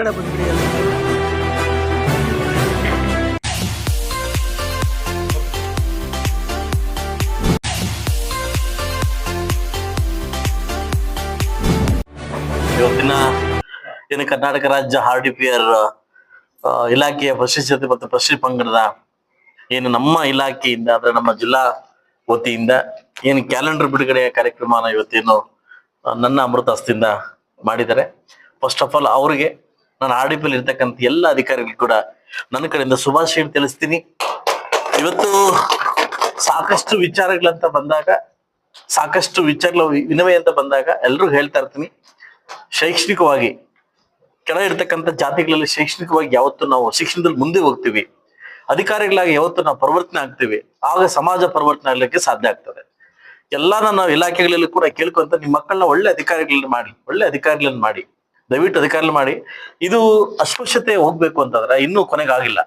ಒಳಗಡೆ ಬಂದ್ಬಿಡಿ ಅಲ್ಲಿ ಇವತ್ತಿನ ಏನು ಕರ್ನಾಟಕ ರಾಜ್ಯ ಆರ್ ಡಿ ಪಿ ಆರ್ ಇಲಾಖೆಯ ಪ್ರಶಸ್ತಿ ಮತ್ತು ಪ್ರಶಸ್ತಿ ಪಂಗಡದ ಏನು ನಮ್ಮ ಇಲಾಖೆಯಿಂದ ಅಂದ್ರೆ ನಮ್ಮ ಜಿಲ್ಲಾ ವತಿಯಿಂದ ಏನು ಕ್ಯಾಲೆಂಡರ್ ಬಿಡುಗಡೆಯ ಕಾರ್ಯಕ್ರಮನ ಇವತ್ತೇನು ನನ್ನ ಅಮೃತಾಸ್ತಿಯಿಂದ ಮಾಡಿದ್ದಾರೆ. ಫಸ್ಟ್ ಆಫ್ ಆಲ್ ಅವರಿಗೆ ನಾನು ಆರ್ ಡಿ ಇರ್ತಕ್ಕಂಥ ಎಲ್ಲ ಅಧಿಕಾರಿಗಳು ಕೂಡ ನನ್ನ ಕಡೆಯಿಂದ ಶುಭಾಶಯ ತಿಳಿಸ್ತೀನಿ. ಇವತ್ತು ಸಾಕಷ್ಟು ವಿಚಾರಗಳಂತ ಬಂದಾಗ, ಸಾಕಷ್ಟು ವಿಚಾರಗಳ ವಿನಿಮಯ ಅಂತ ಬಂದಾಗ ಎಲ್ಲರೂ ಹೇಳ್ತಾ ಇರ್ತೀನಿ. ಶೈಕ್ಷಣಿಕವಾಗಿ ಕೆಳ ಇರ್ತಕ್ಕಂಥ ಜಾತಿಗಳಲ್ಲಿ ಶೈಕ್ಷಣಿಕವಾಗಿ ಯಾವತ್ತು ನಾವು ಶಿಕ್ಷಣದಲ್ಲಿ ಮುಂದೆ ಹೋಗ್ತೀವಿ. ಅಧಿಕಾರಿಗಳಾಗಿ ಯಾವತ್ತು ನಾವು ಪರಿವರ್ತನೆ ಆಗ್ತೀವಿ. ಆಗ ಸಮಾಜ ಪರಿವರ್ತನೆ ಆಗ್ಲಿಕ್ಕೆ ಸಾಧ್ಯ ಆಗ್ತದೆ. ಎಲ್ಲಾನ ನಾವು ಇಲಾಖೆಗಳಲ್ಲಿ ಕೂಡ ಕೇಳ್ಕೊಂತ ನಿಮ್ಮ ಮಕ್ಕಳನ್ನ ಒಳ್ಳೆ ಅಧಿಕಾರಿಗಳನ್ನ ಮಾಡಿ, ಒಳ್ಳೆ ಅಧಿಕಾರಿಗಳನ್ನ ಮಾಡಿ. ದಯವಿಟ್ಟು ಅಧಿಕಾರಿಗಳು ಮಾಡಿ. ಇದು ಅಸ್ಪೃಶ್ಯತೆ ಹೋಗ್ಬೇಕು ಅಂತಂದ್ರೆ ಇನ್ನೂ ಕೊನೆಗಾಗಿಲ್ಲ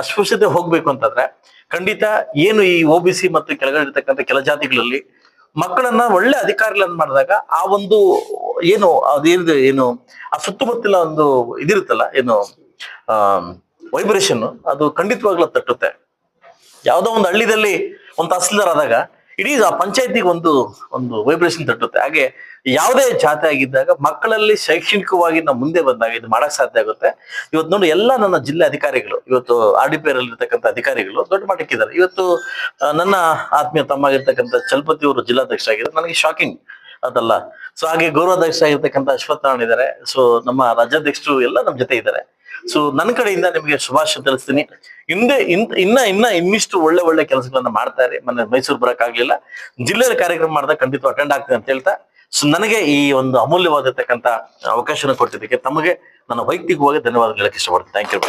ಅಸ್ಪೃಶ್ಯತೆ ಹೋಗ್ಬೇಕು ಅಂತಂದ್ರೆ ಖಂಡಿತ ಏನು ಈ ಒ ಬಿ ಸಿ ಮತ್ತು ಕೆಳಗಡೆ ಕೆಲ ಜಾತಿಗಳಲ್ಲಿ ಮಕ್ಕಳನ್ನ ಒಳ್ಳೆ ಅಧಿಕಾರಿಗಳನ್ನ ಮಾಡಿದಾಗ ಆ ಒಂದು ಏನು ಅದೇನಿದೆ ಏನು ಆ ಸುತ್ತಮುತ್ತಲ ಒಂದು ಇದಿರುತ್ತಲ್ಲ ಏನು, ಆ ವೈಬ್ರೇಷನ್ ಅದು ಖಂಡಿತವಾಗ್ಲೂ ತಟ್ಟುತ್ತೆ. ಯಾವ್ದೋ ಒಂದು ಹಳ್ಳಿದಲ್ಲಿ ಒಂದು ತಹಸೀಲ್ದಾರ್ ಆದಾಗ ಇಡೀ ಆ ಪಂಚಾಯತಿಗೆ ಒಂದು ಒಂದು ವೈಬ್ರೇಷನ್ ತಟ್ಟುತ್ತೆ. ಹಾಗೆ ಯಾವುದೇ ಜಾತಿ ಆಗಿದ್ದಾಗ ಮಕ್ಕಳಲ್ಲಿ ಶೈಕ್ಷಣಿಕವಾಗಿ ನಾವು ಮುಂದೆ ಬಂದಾಗ ಇದು ಮಾಡಕ್ ಸಾಧ್ಯ ಆಗುತ್ತೆ. ಇವತ್ತು ನೋಡಿ ಎಲ್ಲ ನನ್ನ ಜಿಲ್ಲೆ ಅಧಿಕಾರಿಗಳು, ಇವತ್ತು ಆರ್ ಡಿ ಅಧಿಕಾರಿಗಳು ದೊಡ್ಡ ಮಟ್ಟಕ್ಕಿದ್ದಾರೆ. ಇವತ್ತು ನನ್ನ ಆತ್ಮೀಯ ತಮ್ಮ ಆಗಿರ್ತಕ್ಕಂಥ ಚಲಪತಿ ಅವರು ಜಿಲ್ಲಾಧ್ಯಕ್ಷರಾಗಿದ್ದಾರೆ. ನನಗೆ ಶಾಕಿಂಗ್ ಅದಲ್ಲ. ಸೊ ಹಾಗೆ ಗೌರವಾಧ್ಯಕ್ಷ ಆಗಿರ್ತಕ್ಕಂಥ ಅಶ್ವತ್ಥನಾರಾಯಣ ನಾರಾಯಣ್ ಇದ್ದಾರೆ. ಸೊ ನಮ್ಮ ರಾಜ್ಯಾಧ್ಯಕ್ಷರು ಎಲ್ಲ ನಮ್ಮ ಜೊತೆ ಇದ್ದಾರೆ. ಸೊ ನನ್ನ ಕಡೆಯಿಂದ ನಿಮಗೆ ಶುಭಾಶಯ ತಿಳಿಸ್ತೀನಿ. ಹಿಂದೆ, ಇನ್, ಇನ್ನ ಇನ್ನ ಇನ್ನಿಷ್ಟು ಒಳ್ಳೆ ಒಳ್ಳೆ ಕೆಲಸಗಳನ್ನ ಮಾಡ್ತಾರೆ ಮೊನ್ನೆ ಮೈಸೂರು ಬರಕ್ ಆಗ್ಲಿಲ್ಲ. ಜಿಲ್ಲೆಯ ಕಾರ್ಯಕ್ರಮ ಮಾಡಿದಾಗ ಖಂಡಿತ ಅಟೆಂಡ್ ಆಗ್ತೀನಿ ಅಂತ ಹೇಳ್ತಾ. ಸೊ ನನಗೆ ಈ ಒಂದು ಅಮೂಲ್ಯವಾಗಿರ್ತಕ್ಕಂಥ ಅವಕಾಶನ ಕೊಟ್ಟಿದ್ದಕ್ಕೆ ತಮಗೆ ನನ್ನ ವೈಯಕ್ತಿಕವಾಗಿ ಧನ್ಯವಾದ ಹೇಳಕ್ಕೆ ಇಷ್ಟಪಡ್ತೀನಿ. Thank you